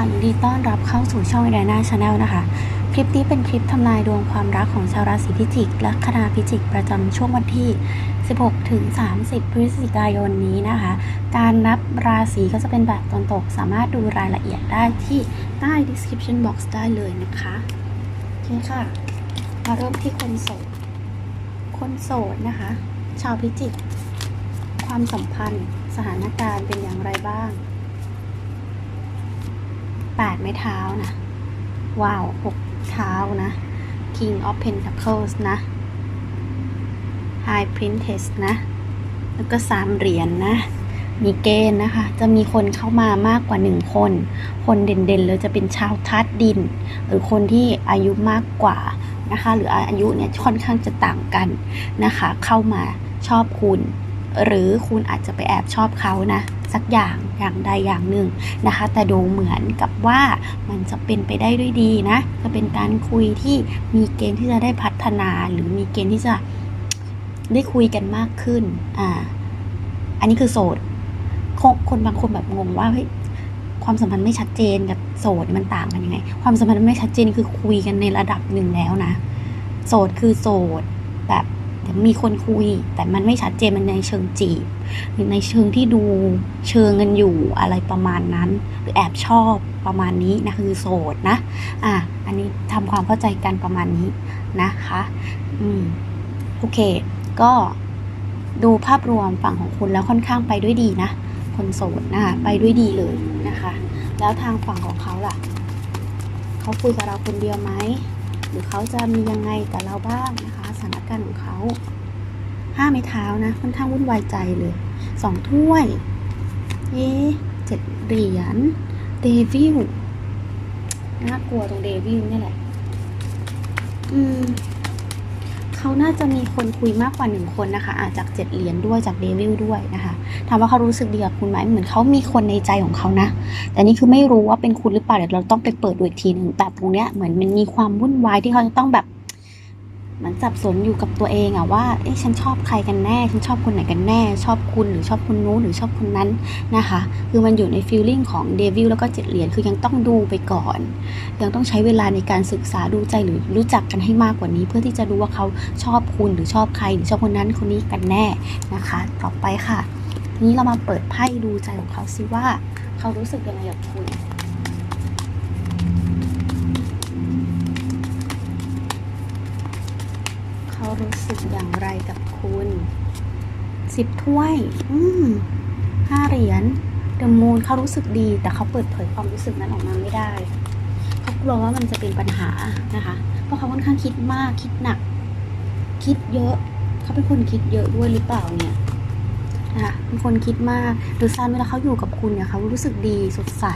ค่ะยินดีต้อนรับเข้าสู่ช่องไดนาชาแนลนะคะ คลิปนี้เป็นคลิปทำนายดวงความรักของชาวราศีพิจิก และคณาพิจิกประจำช่วงวันที่ 16 ถึง 30 พฤศจิกายนนี้นะคะ การนับราศีก็จะเป็นแบบตนตก สามารถดูรายละเอียดได้ที่ใต้ description box ได้เลยนะคะโอเคค่ะ มาเริ่มที่คนโสด คนโสดนะคะ ชาวพิจิก ความสัมพันธ์ สถานการณ์เป็นอย่างไรบ้าง แปดไม้เท้านะ ว้าวหกเท้านะ King of Pentacles นะ High Princess นะ แล้วก็สามเหรียญนนะ มีเกณฑ์นะคะ จะมีคนเข้ามามากกว่าหนึ่งคน คนเด่นๆเลยจะเป็นชาวทัดดิน หรือคนที่อายุมากกว่านะคะ หรืออายุเนี่ยค่อนข้างจะต่างกันนะคะ เข้ามาชอบคุณ หรือคุณอาจจะไปแอบชอบเขานะ สักอย่างอย่างใดอย่างหนึ่งนะคะ แต่ดูเหมือนกับว่ามันจะเป็นไปได้ด้วยดีนะ จะเป็นการคุยที่มีเกณฑ์ที่จะได้พัฒนาหรือมีเกณฑ์ที่จะได้คุยกันมากขึ้น อ่า อันนี้คือโสด คนคนบางคนแบบงงว่าเฮ้ยความสัมพันธ์ไม่ชัดเจนกับโสดมันต่างกันยังไง ความสัมพันธ์ไม่ชัดเจนคือคุยกันในระดับหนึ่งแล้วนะ โสดคือโสดแบบ มีคนคุย แต่มันไม่ชัดเจนมันในเชิงจีบหรือในเชิงที่ดูเชิงกันอยู่อะไรประมาณนั้น หรือแอบชอบประมาณนี้นะคือโสดนะ อะอันนี้ทำความเข้าใจกันประมาณนี้นะคะ อืมโอเค ก็ดูภาพรวมฝั่งของคุณแล้วค่อนข้างไปด้วยดีนะคนโสดนะคะไปด้วยดีเลยนะคะ แล้วทางฝั่งของเขาล่ะเขาคุยกับเราคนเดียวไหมหรือเขาจะมียังไงกับเราบ้างนะคะ ถานการณ์ของเขาห้าไม้เท้านะค่อนข้างวุ่นวายใจเลยสองถ้วยเอ๊ะเจ็ดเหรียญเดวิลน่ากลัวตรงเดวิลนี่แหละ อืมเขาน่าจะมีคนคุยมากกว่าหนึ่งคนนะคะ อาจจากเจ็ดเหรียญด้วยจากเดวิลด้วยนะคะถามว่าเขารู้สึกดีกับคุณไหมเหมือนเขามีคนในใจของเขานะ แต่นี่คือไม่รู้ว่าเป็นคุณหรือเปล่าเดี๋ยวเราต้องไปเปิดดูอีกทีหนึ่งแต่ตรงเนี้ยเหมือนมันมีความวุ่นวายที่เขาจะต้องแบบ เหมือนสับสนอยู่กับตัวเองอะว่า เอ๊ะ ฉันชอบใครกันแน่ ฉันชอบคนไหนกันแน่ ชอบคุณหรือชอบคนนู้นหรือชอบคนนั้นนะคะ คือมันอยู่ในฟีลลิ่งของเดวิลแล้วก็เจ็ดเหรียญ คือยังต้องดูไปก่อน ยังต้องใช้เวลาในการศึกษาดูใจหรือรู้จักกันให้มากกว่านี้ เพื่อที่จะรู้ว่าเขาชอบคุณหรือชอบใครหรือชอบคนนั้นคนนี้กันแน่นะคะ ต่อไปค่ะ ทีนี้เรามาเปิดไพ่ดูใจของเขาซิว่า เขารู้สึกยังไงกับคุณ เขารู้สึกอย่างไรกับคุณ สิบถ้วย อืมห้าเหรียญเดอะมูนเขารู้สึกดี แต่เขาเปิดเผยความรู้สึกนั้นออกมาไม่ได้เขากลัวว่ามันจะเป็นปัญหานะคะ เพราะเขาค่อนข้างคิดมากคิดหนัก คิดเยอะ เขาเป็นคนคิดเยอะด้วยหรือเปล่าเนี่ยนะคะเป็นคนคิดมากหรือซันเวลาเขาอยู่กับคุณเนี่ยเขารู้สึกดีสดใส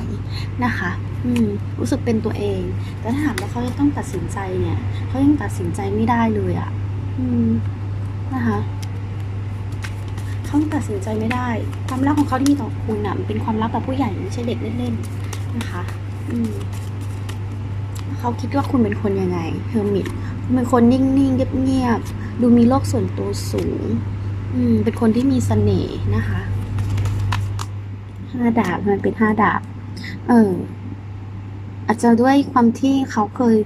นะคะ อืมรู้สึกเป็นตัวเอง แต่ถ้าถามว่าเขาจะต้องตัดสินใจเนี่ยเขายังตัดสินใจไม่ได้เลยอะ่ะ อืมนะคะ เขาตัดสินใจไม่ได้ ความรักของเขาที่มีต่อคุณอะมันเป็นความรักแบบผู้ใหญ่ไม่ใช่เด็กเล่นๆนะคะ อืมเขาคิดว่าคุณเป็นคนยังไงเฮอร์มิตคุณเป็นคนนิ่งๆเงียบๆดูมีโลกส่วนตัวสูง อืม เป็นคนที่มีเสน่ห์นะคะห้าดาบมันเป็นห้าดาบ เออ อาจจะด้วยความที่เขาเคย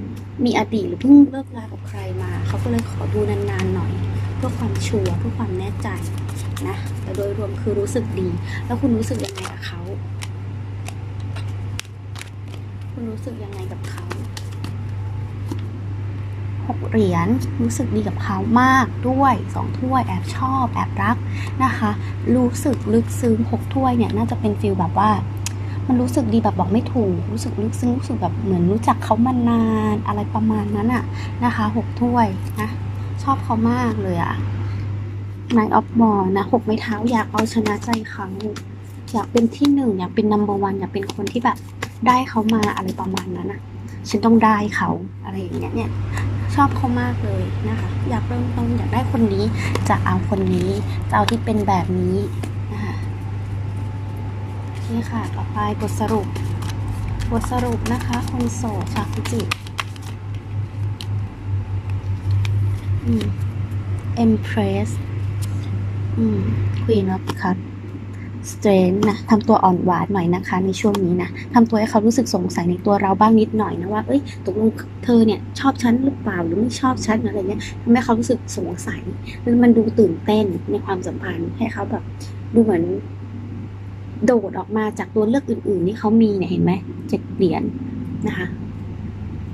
มีอดีตหรือเพิ่งเลิกรากับใครมา เขาก็เลยขอดูนานๆหน่อย เพื่อความชัวร์เพื่อความแน่ใจนะแต่โดยรวมคือรู้สึกดี แล้วคุณรู้สึกยังไงกับเขา คุณรู้สึกยังไงกับเขาหกเหรียญรู้สึกดีกับเขามากด้วยสองถ้วยแอบชอบแอบรักนะคะ รู้สึกลึกซึ้งหกถ้วยเนี่ยน่าจะเป็นฟิลแบบว่า มันรู้สึกดีแบบบอกไม่ถูก รู้สึกลึกซึ้งรู้สึกแบบเหมือนรู้จักเขามานานอะไรประมาณนั้นอะนะคะหกถ้วยนะ อบเขามากเลยอะนายออฟมอนะหกไม้เท้าอยากเอาชนะใจเขาอยากเป็นที่หนึ่งอยากเป็นนัมเบอร์วันอยากเป็นคนที่แบบได้เขามาอะไรประมาณนั้นอะฉันต้องได้เขาอะไรอย่างเงี้ยเนี่ยชอบเขามากเลยนะคะ อยากเริ่มต้นอยากได้คนนี้ จะเอาคนนี้จะเอาที่เป็นแบบนี้นะคะนี่ค่ะ ต่อไปบทสรุป บทสรุปนะคะ คนโสดชาวพิจิกอืม Empress อืม Queen of Cups strength นะทำตัวอ่อนหวานหน่อยนะคะ ในช่วงนี้นะทำตัวให้เขารู้สึกสงสัยในตัวเราบ้างนิดหน่อยนะว่าเอ้ยตกลงเธอเนี่ยชอบฉันหรือเปล่าหรือไม่ชอบฉันอะไรเงี้ยทำให้เขารู้สึกสงสัยแล้วมันดูตื่นเต้นในความสัมพันธ์ให้เขาแบบ ดูเหมือน โดดออกมาจากตัวเลือกอื่น ๆ ที่เขามีเนี่ยเห็นไหมเจ็ดเหรียญนะคะ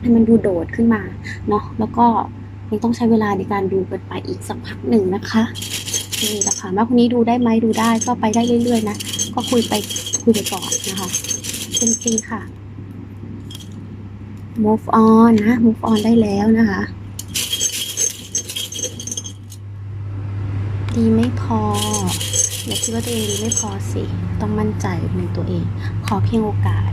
ให้มันดูโดดขึ้นมาเนาะแล้วก็ ยังต้องใช้เวลาในการดูกันไปอีกสักพักหนึ่งนะคะนี่แหละค่ะว่าคนนี้ดูได้ไหมดูได้ก็ไปได้เรื่อยๆนะ ก็คุยไปคุยไปก่อนนะคะเป็นซีค่ะ move on นะ move on ได้แล้วนะคะ ดีไม่พอ อย่าคิดว่าตัวเองดีไม่พอสิ ต้องมั่นใจในตัวเอง ขอเพียงโอกาส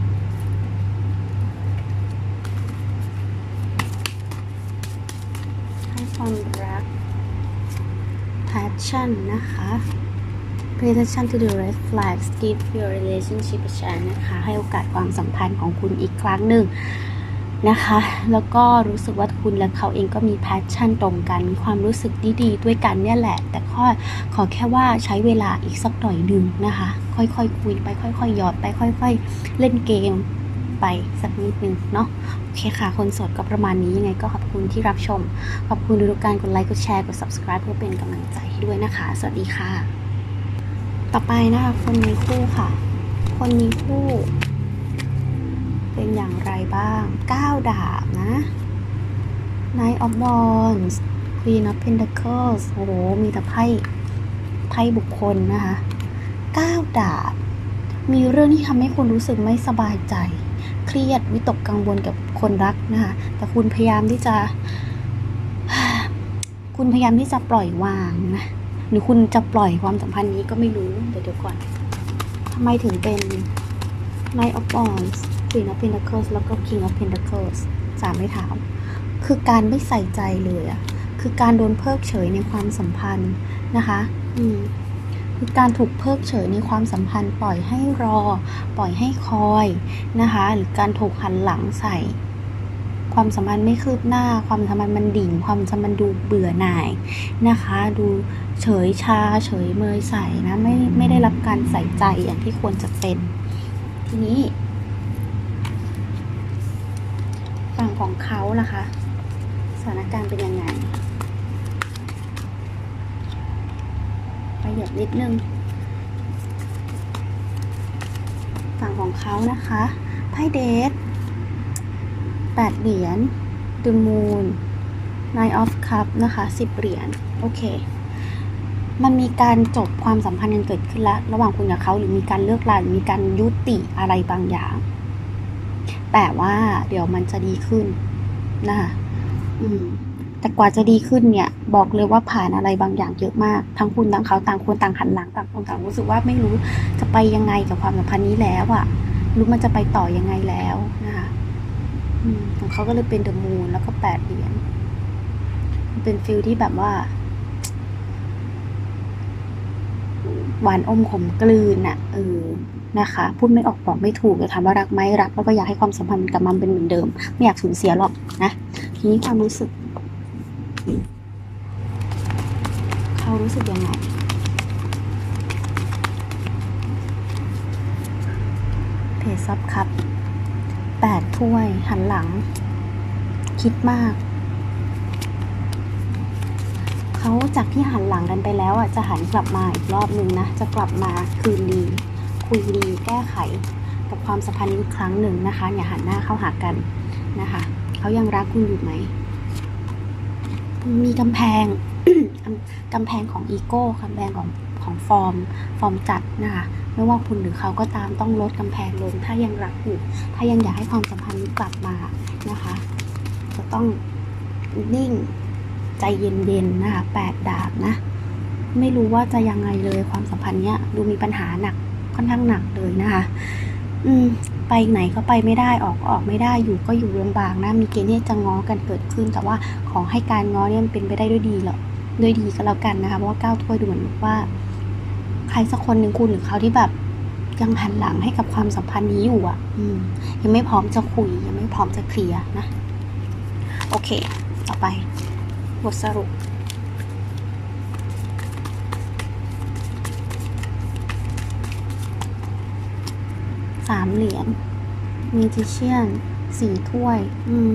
ให้ความรัก passion นะคะ pay attention to the red flags give your relationship a chance นะคะ ให้โอกาสความสัมพันธ์ของคุณอีกครั้งหนึ่งนะคะ แล้วก็รู้สึกว่าคุณและเขาเองก็มี passion ตรงกันมีความรู้สึกดีๆด้วยกันเนี่ยแหละ แต่ข้อขอแค่ว่าใช้เวลาอีกสักหน่อยหนึ่งนะคะ ค่อยๆคุยไปค่อยๆหยอดไปค่อย ๆ เล่นเกม ไปสักนิดนึงเนาะโอเคค่ะ คนสดก็ประมาณนี้ยังไงก็ขอบคุณที่รับชม ขอบคุณทุกการกดไลค์กดแชร์กด subscribe เพื่อเป็นกำลังใจให้ด้วยนะคะ สวัสดีค่ะ ต่อไปนะคะคนมีคู่ค่ะ คนมีคู่ เป็นอย่างไรบ้าง9ดาบนะ Knight of Wands Queen of Pentacles โอ้โห มีแต่ไพ่ไพ่บุคคลนะคะ9ดาบมีเรื่องที่ทำให้คุณรู้สึกไม่สบายใจ เครียดวิตกกังวลกับคนรักนะคะแต่คุณพยายามที่จะ คุณพยายามที่จะปล่อยวางนะหรือคุณจะปล่อยความสัมพันธ์นี้ก็ไม่รู้เดี๋ยวเดี๋ยวก่อนทำไมถึงเป็น Knight of Wands Queen of Pentacles แล้วก็ King of Pentacles สามไม่ถามคือการไม่ใส่ใจเลยอะคือการโดนเพิกเฉยในความสัมพันธ์นะคะ อืมคือ การถูกเพิกเฉยในความสัมพันธ์ปล่อยให้รอ ปล่อยให้คอยนะคะ หรือการถูกหันหลังใส่ ความสัมพันธ์ไม่คืบหน้า ความสัมพันธ์มันดิ่ง ความสัมพันธ์ดูเบื่อหน่ายนะคะ ดูเฉยชา เฉยเมยใส่นะไม่ไม่ได้รับการใส่ใจอย่างที่ควรจะเป็น ทีนี้ฝั่งของเขาล่ะคะ สถานการณ์เป็นยังไง ประห ยัดนิดนึง ฝั่งของเขานะคะ ไพ่เดทแปดเหรียญ The Moon Nine of Cup นะคะสิบเหรียญ โอเค มันมีการจบความสัมพันธ์กันเกิดขึ้นแล้ว ระหว่างคุณกับเขาหรือมีการเลิกลาหรือมีการยุติอะไรบางอย่าง แต่ว่าเดี๋ยวมันจะดีขึ้นนะคะ อืม แต่กว่าจะดีขึ้นเนี่ยบอกเลยว่าผ่านอะไรบางอย่างเยอะมาก ทั้งคุณทั้งเขาต่างคนต่างหันหลังต่างคนต่างรู้สึกว่าไม่รู้จะไปยังไงกับความสัมพันธ์นี้แล้วอะรู้มันจะไปต่อยังไงแล้วนะคะของเขาก็เลยเป็นเดอะมูนแล้วก็แปดเหรียญเป็นฟิลที่แบบว่าหวานอมขมกลืนอะเออนะคะพูดไม่ออกบอกไม่ถูกจะถามว่ารักไหมรักแล้วก็อยากให้ความสัมพันธ์กับมันเป็นเหมือนเดิม ไม่อยากสูญเสียหรอกนะทีนี้ความรู้สึก เขารู้สึกยังไง เพจซับครับแปดถ้วยหันหลัง คิดมาก เขาจากที่หันหลังกันไปแล้วอะจะหันกลับมาอีกรอบนึงนะ จะกลับมาคืนดี คุยดีแก้ไข กับความสัมพันธ์นี้อีกครั้งหนึ่งนะคะ อย่าหันหน้าเข้าหากันนะคะ เขายังรักคุณอยู่ไหม มีกำแพงกำแพงของอีโก้กำแพงของของฟอร์ม ฟอร์มจัดนะคะไม่ว่าคุณหรือเขาก็ตามต้องลดกำแพงลง ถ้ายังรักอยู่ ถ้ายังอยากให้ความสัมพันธ์นี้กลับมานะคะ จะต้องนิ่งใจเย็นๆนะคะแปดดาบนะ ไม่รู้ว่าจะยังไงเลยความสัมพันธ์เนี้ยดูมีปัญหาหนักค่อนข้างหนักเลยนะคะ อืม ไปไหนก็ไปไม่ได้ออกออกไม่ได้อยู่ก็อยู่ลำบากนะ มีเกณฑ์ที่จะง้อกันเกิดขึ้น แต่ว่าขอให้การง้อเนี่ยมันเป็นไปได้ด้วยดีหรอกด้วยดีก็แล้วกันนะคะ เพราะว่าก้าวถ้วยดูเหมือนว่า ใครสักคนหนึ่งคุณหรือเขาที่แบบยังหันหลังให้กับความสัมพันธ์นี้อยู่อะ อืม ยังไม่พร้อมจะคุย ยังไม่พร้อมจะเคลียร์นะ โอเค ต่อไป บทสรุป อ สามเหรียญมีจิเชียนสี่ถ้วย อืม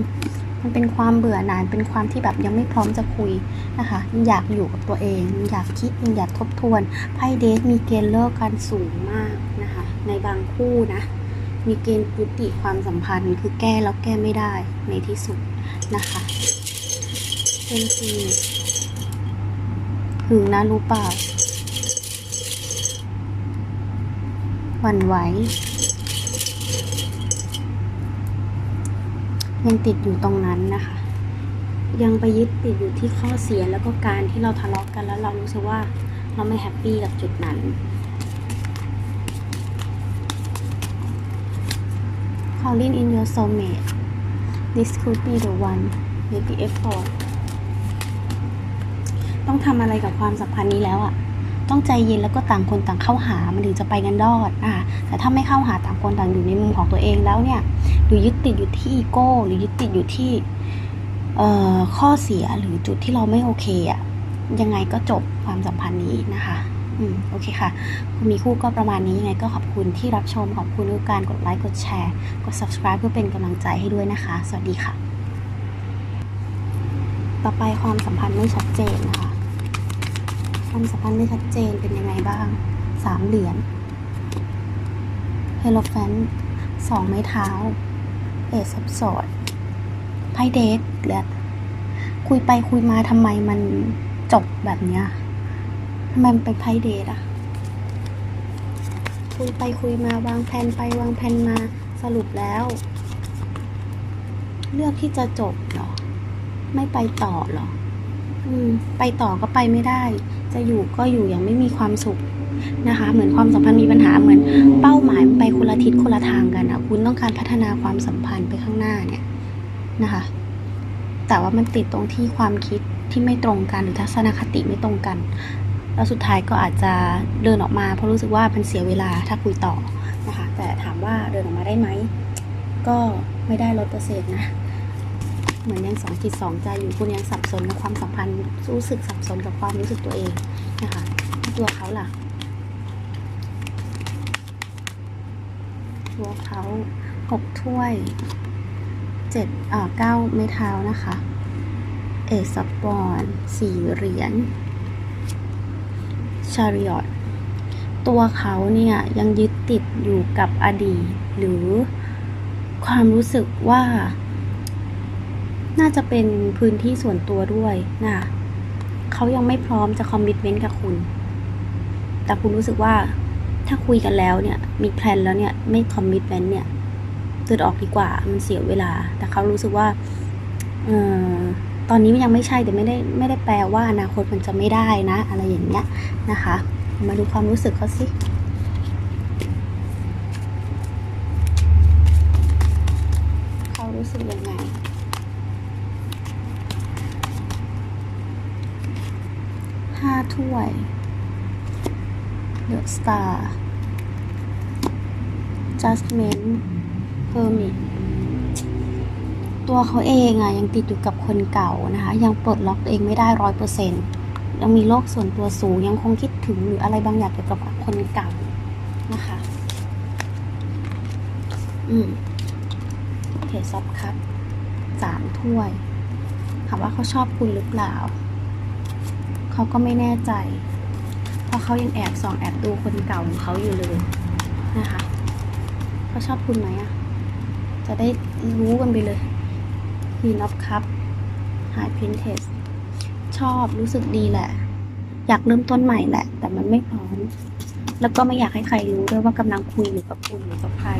มันเป็นความเบื่อหน่าย เป็นความที่แบบยังไม่พร้อมจะคุยนะคะยังอยากอยู่กับตัวเอง อยากคิดยังอยากทบทวน ไพ่เดทมีเกณฑ์เลิกกันสูงมากนะคะ ในบางคู่นะ มีเกณฑ์ยุติความสัมพันธ์ คือแก้แล้วแก้ไม่ได้ในที่สุดนะคะเป็นซีหึงนะรู้เปล่าหวั่นไหว ยังติดอยู่ตรงนั้นนะคะ ยังไปยึดติดอยู่ที่ข้อเสียแล้วก็การที่เราทะเลาะกันแล้วเรารู้สึกว่าเราไม่แฮปปี้กับจุดนั้น Calling in your soulmate this could be the one make the effort ต้องทำอะไรกับความสัมพันธ์นี้แล้วอะต้องใจเย็นแล้วก็ต่างคนต่างเข้าหามันถึงจะไปกันรอดนะคะแต่ถ้าไม่เข้าหาต่างคนต่างอยู่ในมุมของตัวเองแล้วเนี่ย หรือยึดติดอยู่ที่อีโก้หรือยึดติดอยู่ที่ข้อเสียหรือจุดที่เราไม่โอเคอะยังไงก็จบความสัมพันธ์นี้นะคะอืมโอเคค่ะ คุณมีคู่ก็ประมาณนี้ยังไงก็ขอบคุณที่รับชมขอบคุณทุกการกดไลค์กดแชร์ กด subscribe เพื่อเป็นกำลังใจให้ด้วยนะคะ สวัสดีค่ะ ต่อไปความสัมพันธ์ไม่ชัดเจนนะคะความสัมพันธ์ไม่ชัดเจนเป็นยังไงบ้างสามเหรียญเฮโลแฟนสองไม้เท้า เอซซับสอดไพ่เดทและคุยไปคุยมาทำไมมันจบแบบเนี้ยทำไมมันเป็นไพ่เดทอะคุยไปคุยมาวางแผนไปวางแผนมาสรุปแล้ว เลือกที่จะจบเหรอ ไม่ไปต่อเหรอ อืม ไปต่อก็ไปไม่ได้ จะอยู่ก็อยู่อย่างไม่มีความสุข นะคะ เหมือนความสัมพันธ์มีปัญหาเหมือนเป้าหมายมันไปคนละทิศคนละทางกันอะคุณต้องการพัฒนาความสัมพันธ์ไปข้างหน้าเนี่ยนะคะ แต่ว่ามันติดตรงที่ความคิดที่ไม่ตรงกันหรือทัศนคติไม่ตรงกัน แล้วสุดท้ายก็อาจจะเดินออกมาเพราะรู้สึกว่ามันเสียเวลาถ้าคุยต่อนะคะ แต่ถามว่าเดินออกมาได้ไหมก็ไม่ได้ร้อยเปอร์เซ็นต์นะเหมือนยังสองจิตสองใจอยู่คุณยังสับสนกับความสัมพันธ์รู้สึกสับสนกับความรู้สึกตัวเองนะคะตัวเขาล่ะ ตัวเขาหกถ้วยเจ็ดอ่าเก้าไม้เท้านะคะ เอซับอนสี่เหรียญชาริอตตัวเขาเนี่ยยังยึดติดอยู่กับอดีต หรือความรู้สึกว่า น่าจะเป็นพื้นที่ส่วนตัวด้วยนะเขายังไม่พร้อมจะคอมมิ t เมนต์กับคุณ แต่คุณรู้สึกว่า ถ้าคุยกันแล้วเนี่ย มีแพลนแล้วเนี่ย ไม่คอมมิชเมนต์เนี่ยเดินออกดีกว่า มันเสียเวลา แต่เขารู้สึกว่าเออตอนนี้มันยังไม่ใช่แต่ไม่ได้ไม่ได้แปลว่าอนาคตมันจะไม่ได้นะ อะไรอย่างเงี้ยนะคะ มาดูความรู้สึกเขาสิ เขารู้สึกยังไง ห้าถ้วย The Star Judgment Hermit ตัวเขาเองอะยังติดอยู่กับคนเก่านะคะ ยังปลดล็อกตัวเองไม่ได้ร้อยเปอร์เซ็นยังมีโลกส่วนตัวสูงยังคงคิดถึงหรืออะไรบางอย่างเกี่ยวกับคนเก่านะคะ อืมเทซอฟครับสามถ้วยถามว่าเขาชอบคุณหรือเปล่า เขาก็ไม่แน่ใจ ราะเขายังแอบส่องแอบดูคนเก่าของเขาอยู่เลยนะคะเขาชอบคุณไหมอะจะได้รู้กันไปเลย Queen of Cup High Princess ชอบรู้สึกดีแหละ อยากเริ่มต้นใหม่แหละ แต่มันไม่พร้อม แล้วก็ไม่อยากให้ใครรู้ด้วยว่ากำลังคุยอยู่กับคุณหรือกับใคร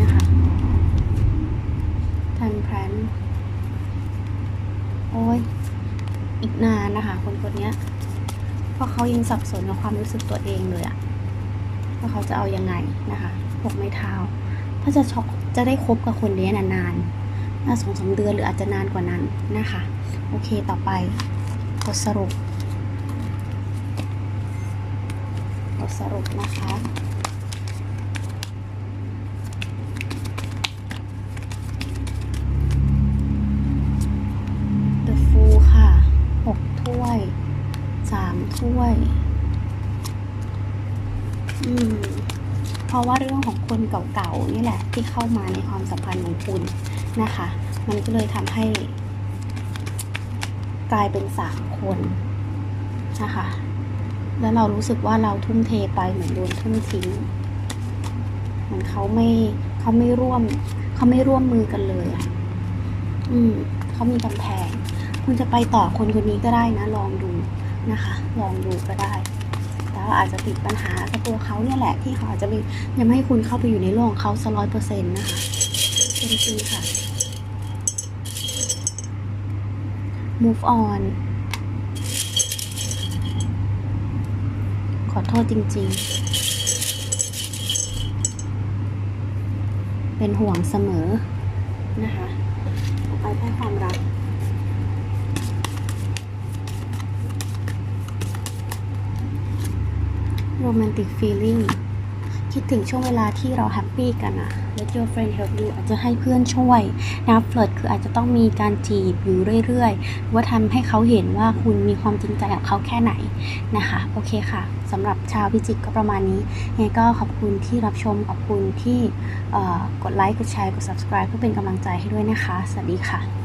นะคะทันแพรนโอ้ยอีกนานนะคะ คนคนนี้ เพราะเขายังสับสนกับความรู้สึกตัวเองเลยอะว่าเขาจะเอายังไงนะคะหกไม้เท้าถ้าจะช็อกจะได้คบกับคนนี้นานๆน่าสองสามเดือนหรืออาจจะนานกว่านั้นนะคะ โอเคต่อไปบทสรุปบทสรุปนะคะ The Fool ค่ะหกถ้วย สามถ้วย อืม ราะว่าเรื่องของ คนเก่าๆนี่แหละที่เข้ามาในความสัมพันธ์ของคุณนะคะ มันก็เลยทำให้ กลายเป็นสามคนนะคะ แล้วเรารู้สึกว่าเราทุ่มเทไปเหมือนโดนทุ่มทิ้งเหมือนเขาไม่เขาไม่ร่วมเขาไม่ร่วมมือกันเลยอะอืมเขามีกำแพง คุณจะไปต่อคนคนนี้ก็ได้นะ ลองดูนะคะ ลองดูก็ได้ อาจจะติดปัญหากับตัวเขาเนี่ยแหละที่เขาอาจจะยังไม่ให้คุณเข้าไปอยู่ในโลกของเขาสักร้อยเปอร์เซ็นต์นะคะจริงค่ะ move on ขอโทษจริงๆ เป็นห่วงเสมอนะคะ ไปแค่ความรัก โรแมนติกฟีลิ่งคิดถึงช่วงเวลาที่เราแฮปปี้กันอะ Let your friend help you อาจจะให้เพื่อนช่วยนะเฟลิร์ตคืออาจจะต้องมีการจีบอยู่เรื่อยๆหรือว่าทำให้เขาเห็นว่าคุณมีความจริงใจกับเขาแค่ไหนนะคะ โอเคค่ะสำหรับชาวพิจิกก็ประมาณนี้ยังไงก็ขอบคุณที่รับชม ขอบคุณที่กดไลค์ กดแชร์ กด subscribe เพื่อเป็นกำลังใจให้ด้วยนะคะ สวัสดีค่ะ